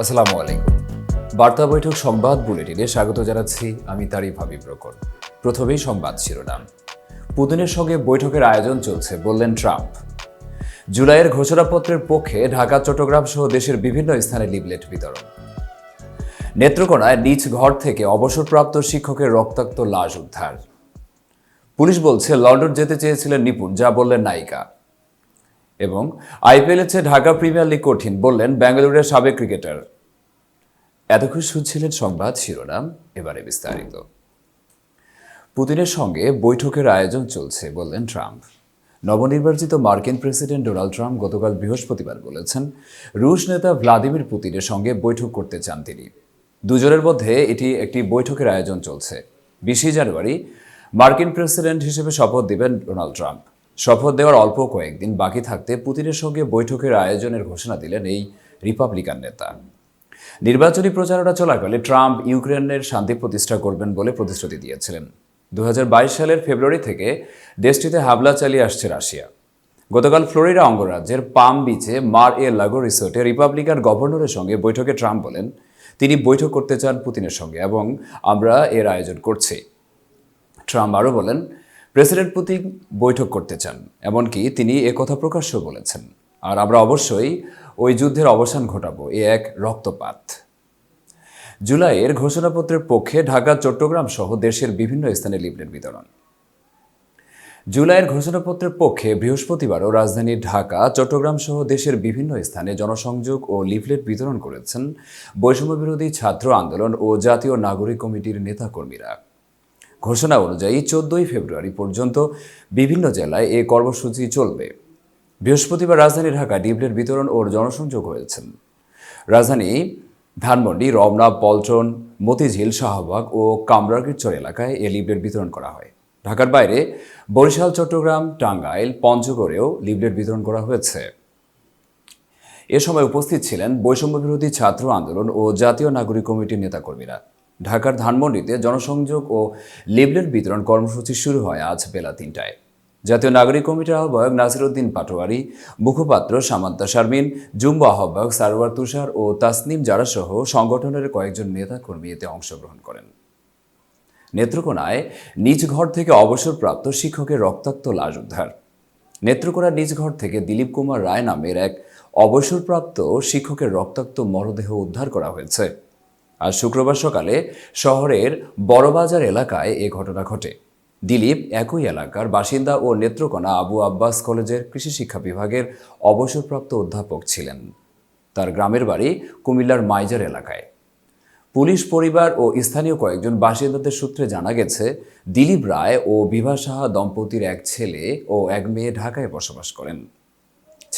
আসসালামু আলাইকুম। বার্তা বৈঠক সংবাদ বুলেটিনে স্বাগত জানাচ্ছি আমি তারই ভাবি প্রকট প্রথমেই সংবাদ শিরোনাম। পুতিনের সঙ্গে বৈঠকের আয়োজন চলছে বললেন ট্রাম্প। জুলাইয়ের ঘোষণাপত্রের পক্ষে ঢাকা, চট্টগ্রাম সহ দেশের বিভিন্ন স্থানে লিবলেট বিতরণ। নেত্রকোনায় নিজ ঘর থেকে অবসরপ্রাপ্ত শিক্ষকের রক্তাক্ত লাশ উদ্ধার। পুলিশ বলছে লন্ডন যেতে চেয়েছিলেন নিপুণ, যা বললেন নায়িকা। এবং আইপিএলের চেয়ে ঢাকা প্রিমিয়ার লিগ কঠিন, বললেন বেঙ্গালুরের সাবেক ক্রিকেটার। এতক্ষণ শুনছিলেন সংবাদ শিরোনাম, এবারে বিস্তারিত। পুতিনের সঙ্গে বৈঠকের আয়োজন চলছে, বললেন ট্রাম্প। নবনির্বাচিত মার্কিন প্রেসিডেন্ট ডোনাল্ড ট্রাম্প গতকাল বৃহস্পতিবার বলেছেন, রুশ নেতা ভ্লাদিমির পুতিনের সঙ্গে বৈঠক করতে চান তিনি। দুজনের মধ্যে এটি একটি বৈঠকের আয়োজন চলছে। বিশে জানুয়ারি মার্কিন প্রেসিডেন্ট হিসেবে শপথ দিবেন ডোনাল্ড ট্রাম্প। শপথ দেওয়ার অল্প কয়েকদিন বাকি থাকতে পুতিনের সঙ্গে বৈঠকের আয়োজনের ঘোষণা দিলেন এই রিপাবলিকান নেতা। নির্বাচনী প্রচারণা চলাকালে ট্রাম্প ইউক্রেনের শান্তি প্রতিষ্ঠা করবেন বলে প্রতিশ্রুতি দিয়েছিলেন। দু হাজার বাইশ সালের ফেব্রুয়ারি থেকে দেশটিতে হামলা চালিয়ে আসছে রাশিয়া। গতকাল ফ্লোরিডা অঙ্গরাজ্যের পাম বিচে মার এ লাগো রিসোর্টে রিপাবলিকান গভর্নরের সঙ্গে বৈঠকে ট্রাম্প বলেন, তিনি বৈঠক করতে চান পুতিনের সঙ্গে এবং আমরা এর আয়োজন করছি। ট্রাম্প আরও বলেন, প্রেসিডেন্ট পুতিন বৈঠক করতে চান, এমনকি তিনি এ কথা প্রকাশ্য বলেছেন। আর আমরা অবশ্যই ওই যুদ্ধের অবসান ঘটাবো, এ এক রক্তপাত। জুলাইয়ের ঘোষণাপত্রের পক্ষে ঢাকা, চট্টগ্রাম সহ দেশের বিভিন্ন স্থানে লিফলেট বিতরণ। জুলাইয়ের ঘোষণাপত্রের পক্ষে বৃহস্পতিবারও রাজধানী ঢাকা, চট্টগ্রাম সহ দেশের বিভিন্ন স্থানে জনসংযোগ ও লিফলেট বিতরণ করেছেন বৈষম্য বিরোধী ছাত্র আন্দোলন ও জাতীয় নাগরিক কমিটির নেতাকর্মীরা। ঘোষণা অনুযায়ী চোদ্দই ফেব্রুয়ারি পর্যন্ত বিভিন্ন জেলায় এ কর্মসূচি চলবে। বৃহস্পতিবার রাজধানী ঢাকা ডিবলেট বিতরণ ও জনসংযোগ হয়েছেন রাজধানী, ধানমন্ডি, রমনা, পল্টন, মতিঝিল, শাহবাগ ও কামরাগীরচর এলাকায় এ লিবলেট বিতরণ করা হয়। ঢাকার বাইরে বরিশাল, চট্টগ্রাম, টাঙ্গাইল, পঞ্চগড়েও লিবলেট বিতরণ করা হয়েছে। এ সময় উপস্থিত ছিলেন বৈষম্য বিরোধী ছাত্র আন্দোলন ও জাতীয় নাগরিক কমিটির নেতাকর্মীরা। ঢাকার ধানমন্ডিতে জনসংযোগ ও লিফলেট বিতরণ কর্মসূচি শুরু হয় আজ বেলা তিনটায়। জাতীয় নাগরিক কমিটির আহ্বায়ক নাসিরুদ্দিন পাটোয়ারি, মুখপাত্র সামান্তা শারমিন, জুম্ব আহ্বায়ক সারোয়ার তুষার ও তাসনিম জারা সহ সংগঠনের কয়েকজন নেতাকর্মী এতে অংশগ্রহণ করেন। নেত্রকোনায় নিজ ঘর থেকে অবসরপ্রাপ্ত শিক্ষকের রক্তাক্ত লাশ উদ্ধার। নেত্রকোনার নিজ ঘর থেকে দিলীপ কুমার রায় নামের এক অবসরপ্রাপ্ত শিক্ষকের রক্তাক্ত মরদেহ উদ্ধার করা হয়েছে। আজ শুক্রবার সকালে শহরের বড়বাজার এলাকায় এ ঘটনা ঘটে। দিলীপ একই এলাকার বাসিন্দা ও নেত্রকোনা আবু আব্বাস কলেজের কৃষি শিক্ষা বিভাগের অবসরপ্রাপ্ত অধ্যাপক ছিলেন। তার গ্রামের বাড়ি কুমিল্লার মাইজার এলাকায়। পুলিশ পরিবার ও স্থানীয় কয়েকজন বাসিন্দাদের সূত্রে জানা গেছে, দিলীপ রায় ও বিভা সাহা দম্পতির এক ছেলে ও এক মেয়ে ঢাকায় বসবাস করেন।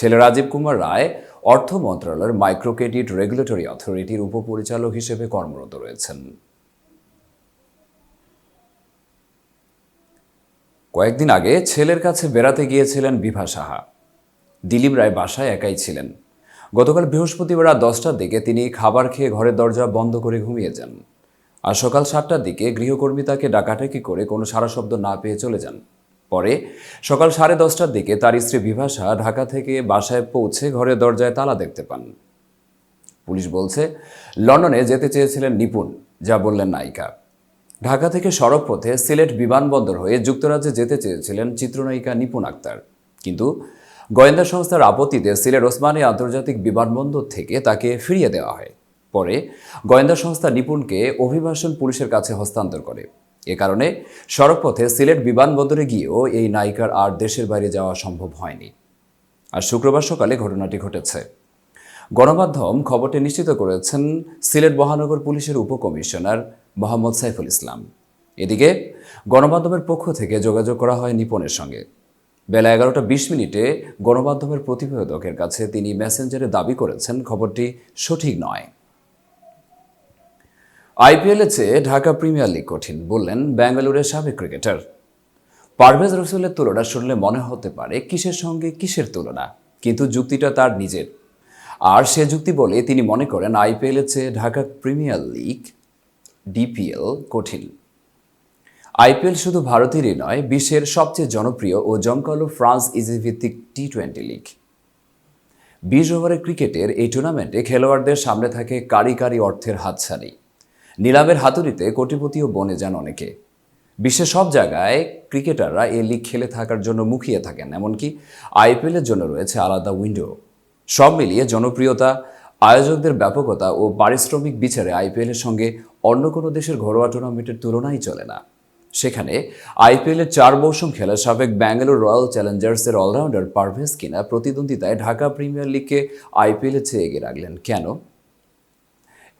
ছেলে রাজীব কুমার রায়, অর্থ মন্ত্রণালয়ের মাইক্রো ক্রেডিট রেগুলেটরি অথরিটির উপপরিচালক হিসেবে কর্মরত রয়েছেন। কয়েকদিন আগে ছেলের কাছে বেড়াতে গিয়েছিলেন বিভা সাহা। দিলীপ রায় বাসায় একাই ছিলেন। গতকাল বৃহস্পতিবার রাত দশটার দিকে তিনি খাবার খেয়ে ঘরের দরজা বন্ধ করে ঘুমিয়ে যান। আর সকাল সাতটার দিকে গৃহকর্মী তাকে ডাকাটাকি করে কোনো সারা শব্দ না পেয়ে চলে যান। পরে সকাল সাড়ে দশটার দিকে তার স্ত্রী বিভাষা ঢাকা থেকে বাসায় পৌঁছে ঘরের দরজায় তালা দেখতে পান। পুলিশ বলছে, লন্ডনে যেতে চেয়েছিলেন নিপুণ, যা বললেন নায়িকা। ঢাকা থেকে সড়ক পথে সিলেট বিমানবন্দর হয়ে যুক্তরাজ্যে যেতে চেয়েছিলেন চিত্রনায়িকা নিপুণ আক্তার। কিন্তু গোয়েন্দা সংস্থার আপত্তিতে সিলেট ওসমানী আন্তর্জাতিক বিমানবন্দর থেকে তাকে ফিরিয়ে দেওয়া হয়। পরে গোয়েন্দা সংস্থা নিপুণকে অভিবাসন পুলিশের কাছে হস্তান্তর করে। এ কারণে সড়কপথে সিলেট বিমানবন্দরে গিয়েও এই নায়িকার আর দেশের বাইরে যাওয়া সম্ভব হয়নি। আর শুক্রবার সকালে ঘটনাটি ঘটেছে। গণমাধ্যম খবরটি নিশ্চিত করেছেন সিলেট মহানগর পুলিশের উপকমিশনার মোহাম্মদ সাইফুল ইসলাম। এদিকে গণমাধ্যমের পক্ষ থেকে যোগাযোগ করা হয় নিপনের সঙ্গে। বেলা এগারোটা বিশ মিনিটে গণমাধ্যমের প্রতিবেদকের কাছে তিনি মেসেঞ্জারে দাবি করেছেন, খবরটি সঠিক নয়। আইপিএলের চেয়ে ঢাকা প্রিমিয়ার লিগ কঠিন, বললেন বেঙ্গালুরের সাবেক ক্রিকেটার। পারভেজ রসুলের তুলনা শুনলে মনে হতে পারে কিসের সঙ্গে কিসের তুলনা, কিন্তু যুক্তিটা তার নিজের। আর সে যুক্তি বলে তিনি মনে করেন আইপিএলের চেয়ে ঢাকা প্রিমিয়ার লিগ, ডিপিএল, কঠিন। আইপিএল শুধু ভারতেরই নয়, বিশ্বের সবচেয়ে জনপ্রিয় ও জমকালো ফ্রান্স ইজি ভিত্তিক টি টোয়েন্টি লিগ। বিশ ওভারের ক্রিকেটের এই টুর্নামেন্টে খেলোয়াড়দের সামনে থাকে কারি কারি অর্থের হাতছানি। নিলামের হাতুড়িতে কোটিপতিও বনে যান অনেকে। বিশ্বের সব জায়গায় ক্রিকেটাররা এই লিগ খেলে থাকার জন্য মুখিয়ে থাকেন, এমনকি আইপিএলের জন্য রয়েছে আলাদা উইন্ডো। সব মিলিয়ে জনপ্রিয়তা, আয়োজকদের ব্যাপকতা ও পারিশ্রমিক বিচারে আইপিএলের সঙ্গে অন্য কোনো দেশের ঘরোয়া টুর্নামেন্টের তুলনাই চলে না। সেখানে আইপিএলের চার মৌসুম খেলা সাবেক ব্যাঙ্গালোর রয়্যাল চ্যালেঞ্জার্সের অলরাউন্ডার পারভেজ কিনা প্রতিদ্বন্দ্বিতায় ঢাকা প্রিমিয়ার লিগকে আইপিএলের চেয়ে এগিয়ে রাখলেন। কেন?